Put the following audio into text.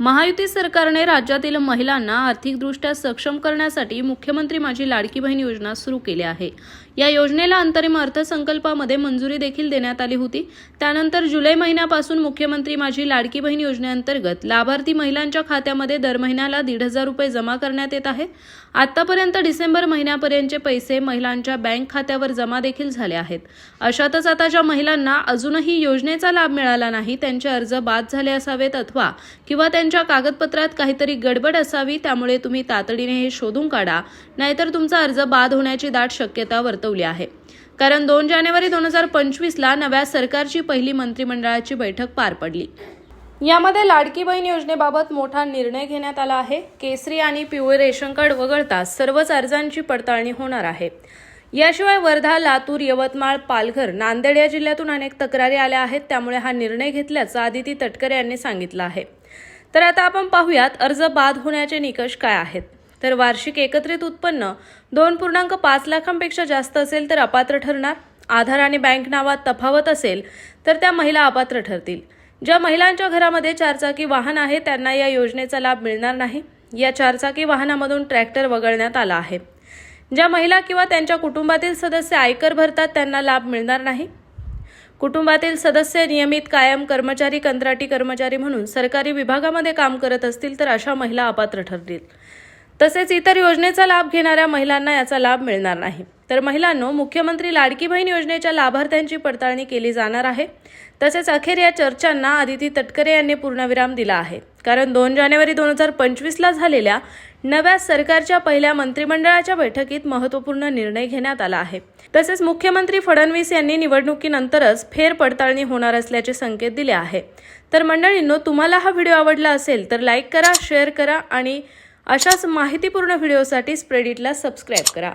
महायुती सरकारने राज्यातील महिलांना आर्थिकदृष्ट्या सक्षम करण्यासाठी मुख्यमंत्री माझी लाडकी बहीण योजना सुरू केली आहे. या योजनेला अंतरिम अर्थसंकल्पामध्ये मंजुरी देखील देण्यात आली होती. त्यानंतर जुलै महिन्यापासून मुख्यमंत्री माझी लाडकी बहीण योजनेअंतर्गत लाभार्थी महिलांच्या खात्यामध्ये दर महिन्याला दीड हजार रुपये जमा करण्यात येत आहे. आतापर्यंत डिसेंबर महिन्यापर्यंतचे पैसे महिलांच्या बँक खात्यावर जमा देखील झाले आहेत. अशातच आता ज्या महिलांना अजूनही योजनेचा लाभ मिळाला नाही त्यांचे अर्ज बाद झाले असावेत अथवा किंवा त्यांच्या कागदपत्रात काहीतरी गडबड असावी त्यामुळे तुम्ही तातडीने हे शोधून काढा. नाहीतर तुमचा अर्ज बाद होण्याची दाट शक्यता वर्तवली आहे. कारण दोन जानेवारी दोन हजार पंचवीसला नव्या सरकारची पहिली मंत्रिमंडळाची बैठक पार पडली. यामध्ये लाडकी बहीण योजनेबाबत मोठा निर्णय घेण्यात आला आहे. केसरी आणि पिवळे रेशन कार्ड वगळता सर्वच अर्जांची पडताळणी होणार आहे. याशिवाय वर्धा लातूर यवतमाळ पालघर नांदेड या जिल्ह्यातून अनेक तक्रारी आल्या आहेत. त्यामुळे हा निर्णय घेतल्याचं आदिती तटकरे यांनी सांगितलं आहे. तर आता आपण पाहूयात अर्ज बाद होण्याचे निकष काय आहेत. तर वार्षिक एकत्रित उत्पन्न दोन पूर्णांक पाच लाखांपेक्षा जास्त असेल तर अपात्र ठरणार. आधार आणि बँक नावात तफावत असेल तर त्या महिला अपात्र ठरतील. ज्या महिलांच्या घरामध्ये चारचाकी वाहन आहे त्यांना या योजनेचा लाभ मिळणार नाही. या चारचाकी वाहनामधून ट्रॅक्टर वगळण्यात आला आहे. ज्या महिला किंवा त्यांच्या कुटुंबातील सदस्य आयकर भरतात त्यांना लाभ मिळणार नाही. कुटुंबातील सदस्य नियमित कायम कर्मचारी कंत्राटी कर्मचारी म्हणून सरकारी विभागामध्ये काम करत असतील तर अशा महिला अपात्र ठरतील. तसेच इतर योजनेचा लाभ घेणाऱ्या महिलांना याचा लाभ मिळणार नाही. तर महिलांनो मुख्यमंत्री लाडकी बहीण योजनेच्या लाभार्थ्यांची पडताळणी केली जाणार आहे. तसेच अखेर या चर्चांना आदिती तटकरे यांनी पूर्णविराम दिला आहे. कारण दोन जानेवारी दोन हजार पंचवीसला झालेल्या नव्या सरकारच्या पहिल्या मंत्रिमंडळाच्या बैठकीत महत्त्वपूर्ण निर्णय घेण्यात आला आहे. तसेच मुख्यमंत्री फडणवीस यांनी निवडणुकीनंतरच फेर पडताळणी होणार असल्याचे संकेत दिले आहे. तर मंडळींनो तुम्हाला हा व्हिडिओ आवडला असेल तर लाईक करा शेअर करा आणि अशाच माहितीपूर्ण व्हिडिओसाठी स्प्रेडिटला सबस्क्राईब करा.